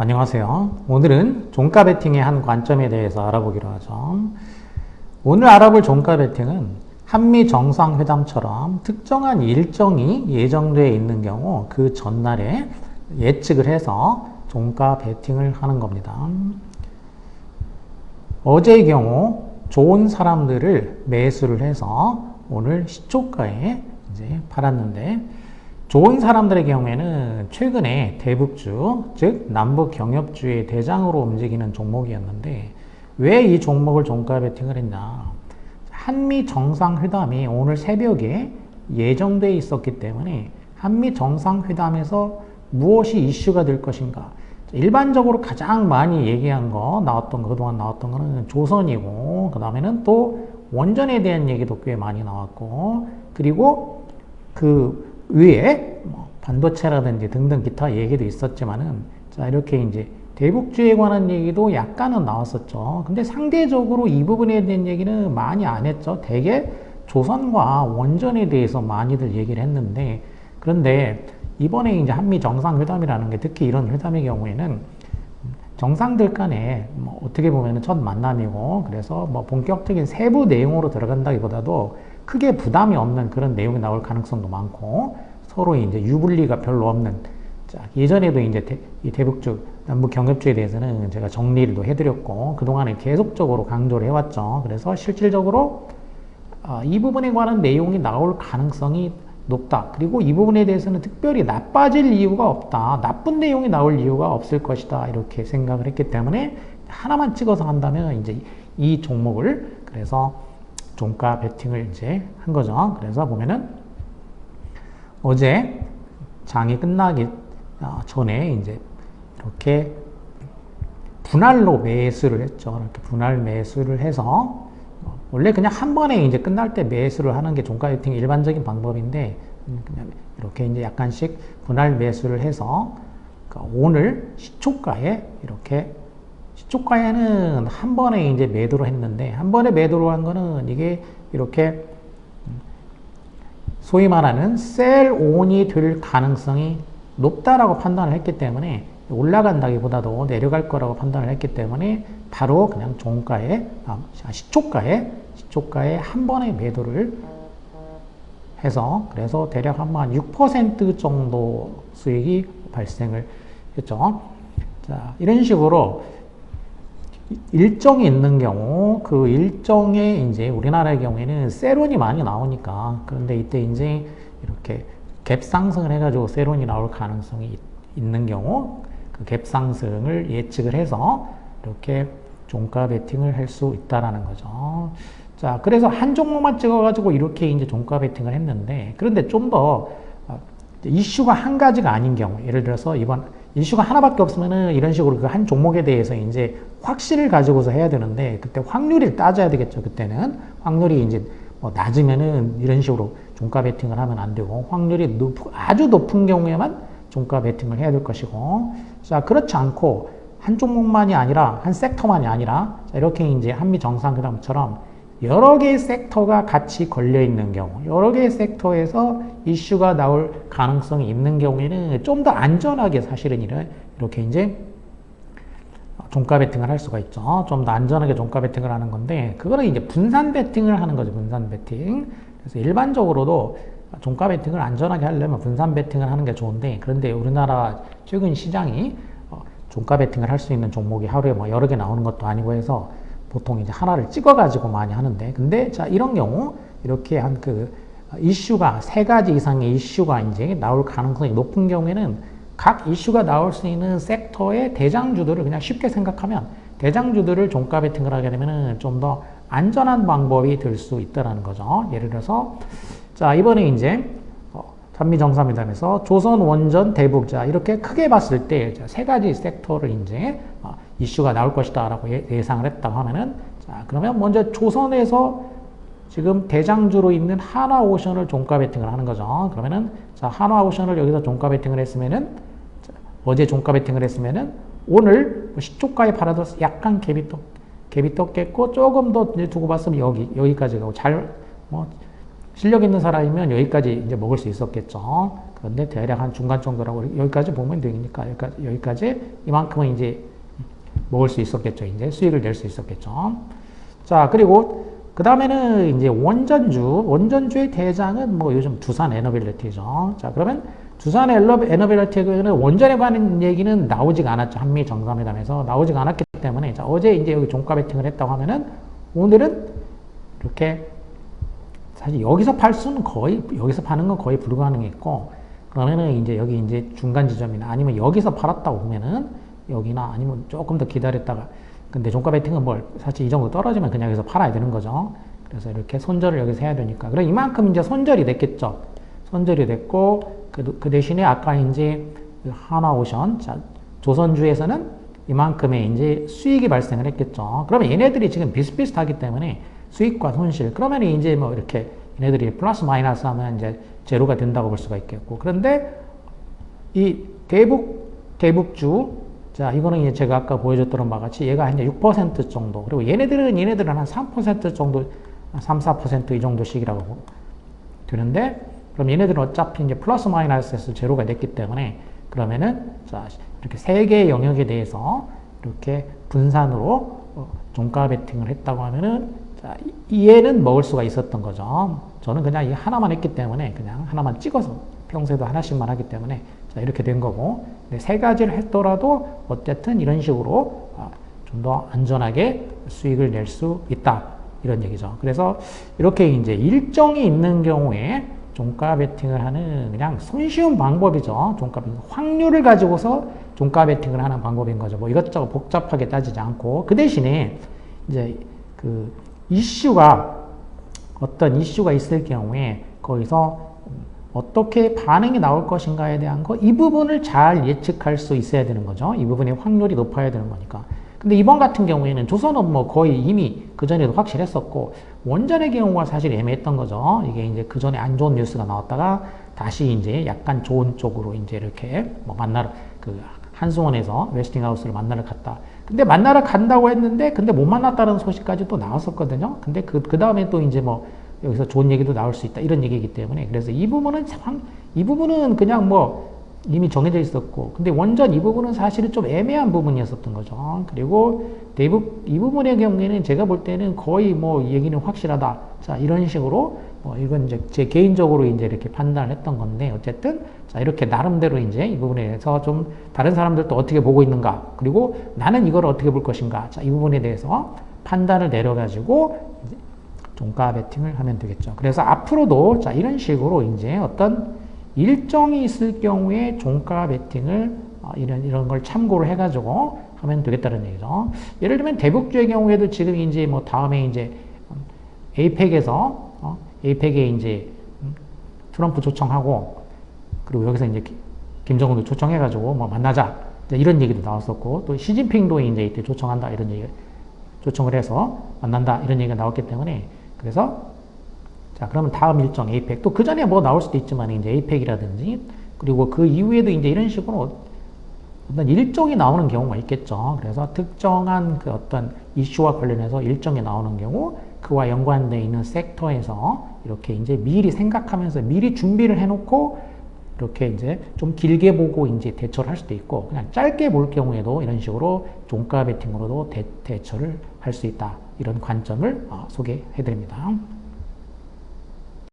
안녕하세요. 오늘은 종가 베팅의 한 관점에 대해서 알아보기로 하죠. 오늘 알아볼 종가 베팅은 한미 정상회담처럼 특정한 일정이 예정되어 있는 경우 그 전날에 예측을 해서 종가 베팅을 하는 겁니다. 어제의 경우 좋은 사람들을 매수를 해서 오늘 시초가에 이제 팔았는데 좋은 사람들의 경우에는 최근에 대북주, 즉 남북 경협주의 대장으로 움직이는 종목이었는데 왜 이 종목을 종가 베팅을 했냐? 한미 정상회담이 오늘 새벽에 예정돼 있었기 때문에 한미 정상회담에서 무엇이 이슈가 될 것인가? 일반적으로 가장 많이 얘기한 거 나왔던 거 그동안 나왔던 거는 조선이고 그 다음에는 또 원전에 대한 얘기도 꽤 많이 나왔고 그리고 그 위에 뭐 반도체라든지 등등 기타 얘기도 있었지만은 자 이렇게 이제 대북주에 관한 얘기도 약간은 나왔었죠. 근데 상대적으로 이 부분에 대한 얘기는 많이 안 했죠. 대개 조선과 원전에 대해서 많이들 얘기를 했는데 그런데 이번에 이제 한미 정상회담이라는 게 특히 이런 회담의 경우에는 정상들 간에 뭐 어떻게 보면 첫 만남이고 그래서 뭐 본격적인 세부 내용으로 들어간다기보다도 크게 부담이 없는 그런 내용이 나올 가능성도 많고 서로 이제 유불리가 별로 없는 자, 예전에도 이제 대, 이 대북주 남북 경협주에 대해서는 제가 정리를 해드렸고 그동안에 계속적으로 강조를 해왔죠. 그래서 실질적으로 어, 이 부분에 관한 내용이 나올 가능성이 높다. 그리고 이 부분에 대해서는 특별히 나빠질 이유가 없다. 나쁜 내용이 나올 이유가 없을 것이다. 이렇게 생각을 했기 때문에 하나만 찍어서 한다면 이제 이 종목을 그래서 종가 베팅을 이제 한 거죠. 그래서 보면은 어제 장이 끝나기 아, 전에 이제 이렇게 분할로 매수를 했죠. 이렇게 분할 매수를 해서 원래 그냥 한 번에 이제 끝날 때 매수를 하는 게 종가 베팅 일반적인 방법인데 그냥 이렇게 이제 약간씩 분할 매수를 해서 그러니까 오늘 시초가에 이렇게 시초가에는 한 번에 이제 매도를 했는데 한 번에 매도를 한 거는 이게 이렇게 소위 말하는 셀온이 될 가능성이 높다라고 판단을 했기 때문에 올라간다기보다도 내려갈 거라고 판단을 했기 때문에 바로 그냥 종가에 아, 시초가에 시초가에 한 번에 매도를 해서 그래서 대략 한6% 정도 수익이 발생을 했죠. 자, 이런 식으로 일정이 있는 경우 그 일정에 이제 우리나라의 경우에는 세론이 많이 나오니까 그런데 이때 이제 이렇게 갭 상승을 해가지고 세론이 나올 가능성이 있는 경우 그 갭 상승을 예측을 해서 이렇게 종가 베팅을 할 수 있다라는 거죠. 자, 그래서 한 종목만 찍어가지고 이렇게 이제 종가 베팅을 했는데 그런데 좀더 어, 이슈가 한 가지가 아닌 경우 예를 들어서 이번 이슈가 하나밖에 없으면은 이런 식으로 그 한 종목에 대해서 이제 확신을 가지고서 해야 되는데 그때 확률을 따져야 되겠죠. 그때는 확률이 이제 뭐 낮으면은 이런 식으로 종가 베팅을 하면 안 되고 확률이 높, 아주 높은 경우에만 종가 베팅을 해야 될 것이고 자 그렇지 않고 한 종목만이 아니라 한 섹터만이 아니라 이렇게 이제 한미 정상회담처럼 여러 개의 섹터가 같이 걸려 있는 경우, 여러 개의 섹터에서 이슈가 나올 가능성이 있는 경우에는 좀 더 안전하게 사실은 이렇게 이제 종가 베팅을 할 수가 있죠. 좀 더 안전하게 종가 베팅을 하는 건데, 그거는 이제 분산 베팅을 하는 거죠. 분산 베팅. 그래서 일반적으로도 종가 베팅을 안전하게 하려면 분산 베팅을 하는 게 좋은데, 그런데 우리나라 최근 시장이 어, 종가 베팅을 할 수 있는 종목이 하루에 뭐 여러 개 나오는 것도 아니고 해서 보통 이제 하나를 찍어가지고 많이 하는데, 근데 자, 이런 경우, 이렇게 한 그 이슈가, 세 가지 이상의 이슈가 이제 나올 가능성이 높은 경우에는 각 이슈가 나올 수 있는 섹터의 대장주들을 그냥 쉽게 생각하면 대장주들을 종가 베팅을 하게 되면 좀더 안전한 방법이 될 수 있다는 거죠. 예를 들어서, 자, 이번에 이제 한미 정상회담에서 조선 원전 대북자 이렇게 크게 봤을 때 세 가지 섹터를 이제 어, 이슈가 나올 것이다 라고 예, 예상을 했다고 하면은 자 그러면 먼저 조선에서 지금 대장주로 있는 하나오션을 종가 베팅을 하는 거죠. 그러면은 자 하나오션을 여기서 종가 베팅을 했으면은 자, 어제 종가 베팅을 했으면은 오늘 뭐 시초가에 팔아도 약간 갭이 또 갭이 떴겠고 조금 더 두고 봤으면 여기 여기까지 가고 잘뭐 실력 있는 사람이면 여기까지 이제 먹을 수 있었겠죠. 그런데 대략 한 중간 정도라고 여기까지 보면 되니까 여기까지, 여기까지 이만큼은 이제 먹을 수 있었겠죠. 이제 수익을 낼 수 있었겠죠. 자, 그리고 그 다음에는 이제 원전주, 원전주의 대장은 뭐 요즘 두산 에너빌리티죠. 자, 그러면 두산 에너빌리티의 경우에는 원전에 관한 얘기는 나오지가 않았죠. 한미 정상회담에서 나오지가 않았기 때문에 자, 어제 이제 여기 종가 베팅을 했다고 하면은 오늘은 이렇게 사실 여기서 팔 수는 거의 여기서 파는 건 거의 불가능했고 그러면은 이제 여기 이제 중간 지점이나 아니면 여기서 팔았다고 보면은 여기나 아니면 조금 더 기다렸다가 근데 종가 베팅은 뭘 사실 이 정도 떨어지면 그냥 여기서 팔아야 되는 거죠. 그래서 이렇게 손절을 여기서 해야 되니까 그럼 이만큼 이제 손절이 됐겠죠. 손절이 됐고 그, 그 대신에 아까 이제 그 하나오션 자, 조선주에서는 이만큼의 이제 수익이 발생을 했겠죠. 그러면 얘네들이 지금 비슷비슷하기 때문에 수익과 손실 그러면 이제 뭐 이렇게 얘네들이 플러스 마이너스 하면 이제 제로가 된다고 볼 수가 있겠고 그런데 이 대북 대북주 자, 이거는 제가 아까 보여줬던 바와 같이 얘가 이제 6% 정도. 그리고 얘네들은, 얘네들은 한 3% 정도, 3, 4%이 정도씩이라고 되는데, 그럼 얘네들은 어차피 이제 플러스 마이너스에서 제로가 됐기 때문에, 그러면은, 자, 이렇게 세 개의 영역에 대해서 이렇게 분산으로 어, 종가 베팅을 했다고 하면은, 자, 얘는 먹을 수가 있었던 거죠. 저는 그냥 이 하나만 했기 때문에, 그냥 하나만 찍어서 평소에도 하나씩만 하기 때문에, 자, 이렇게 된 거고, 세 가지를 했더라도 어쨌든 이런 식으로 아, 좀더 안전하게 수익을 낼 수 있다. 이런 얘기죠. 그래서 이렇게 이제 일정이 있는 경우에 종가 베팅을 하는 그냥 손쉬운 방법이죠. 종가 베팅. 확률을 가지고서 종가 베팅을 하는 방법인 거죠. 뭐 이것저것 복잡하게 따지지 않고 그 대신에 이제 그 이슈가 어떤 이슈가 있을 경우에 거기서 어떻게 반응이 나올 것인가에 대한 거, 이 부분을 잘 예측할 수 있어야 되는 거죠. 이 부분의 확률이 높아야 되는 거니까. 근데 이번 같은 경우에는 조선은 뭐 거의 이미 그전에도 확실했었고, 원전의 경우가 사실 애매했던 거죠. 이게 이제 그전에 안 좋은 뉴스가 나왔다가 다시 이제 약간 좋은 쪽으로 이제 이렇게 뭐 만나러, 그 한수원에서 웨스팅하우스를 만나러 갔다. 근데 만나러 간다고 했는데, 근데 못 만났다는 소식까지 또 나왔었거든요. 근데 그, 그 다음에 또 이제 뭐 여기서 좋은 얘기도 나올 수 있다. 이런 얘기이기 때문에. 그래서 이 부분은 참, 이 부분은 그냥 뭐 이미 정해져 있었고. 근데 원전 이 부분은 사실은 좀 애매한 부분이었었던 거죠. 그리고 대북, 이 부분의 경우에는 제가 볼 때는 거의 뭐 얘기는 확실하다. 자, 이런 식으로 뭐 이건 이제 제 개인적으로 이제 이렇게 판단을 했던 건데 어쨌든 자, 이렇게 나름대로 이제 이 부분에 대해서 좀 다른 사람들도 어떻게 보고 있는가. 그리고 나는 이걸 어떻게 볼 것인가. 자, 이 부분에 대해서 판단을 내려가지고 종가 베팅을 하면 되겠죠. 그래서 앞으로도 자 이런 식으로 이제 어떤 일정이 있을 경우에 종가 베팅을 어, 이런 이런 걸 참고를 해가지고 하면 되겠다는 얘기죠. 예를 들면 대북주의 경우에도 지금 이제 뭐 다음에 이제 에이펙에서 어, 에이펙에 이제 음, 트럼프 초청하고 그리고 여기서 이제 김정은도 초청해가지고 뭐 만나자 이런 얘기도 나왔었고 또 시진핑도 이제 이때 초청한다 이런 얘기 초청을 해서 만난다 이런 얘기가 나왔기 때문에 그래서 자 그러면 다음 일정 에이펙 또 그 전에 뭐 나올 수도 있지만 이제 에이펙이라든지 그리고 그 이후에도 이제 이런 식으로 어떤 일정이 나오는 경우가 있겠죠. 그래서 특정한 그 어떤 이슈와 관련해서 일정이 나오는 경우 그와 연관되어 있는 섹터에서 이렇게 이제 미리 생각하면서 미리 준비를 해놓고 이렇게 이제 좀 길게 보고 이제 대처를 할 수도 있고 그냥 짧게 볼 경우에도 이런 식으로 종가 베팅으로도 대, 대처를 할 수 있다. 이런 관점을 어, 소개해 드립니다.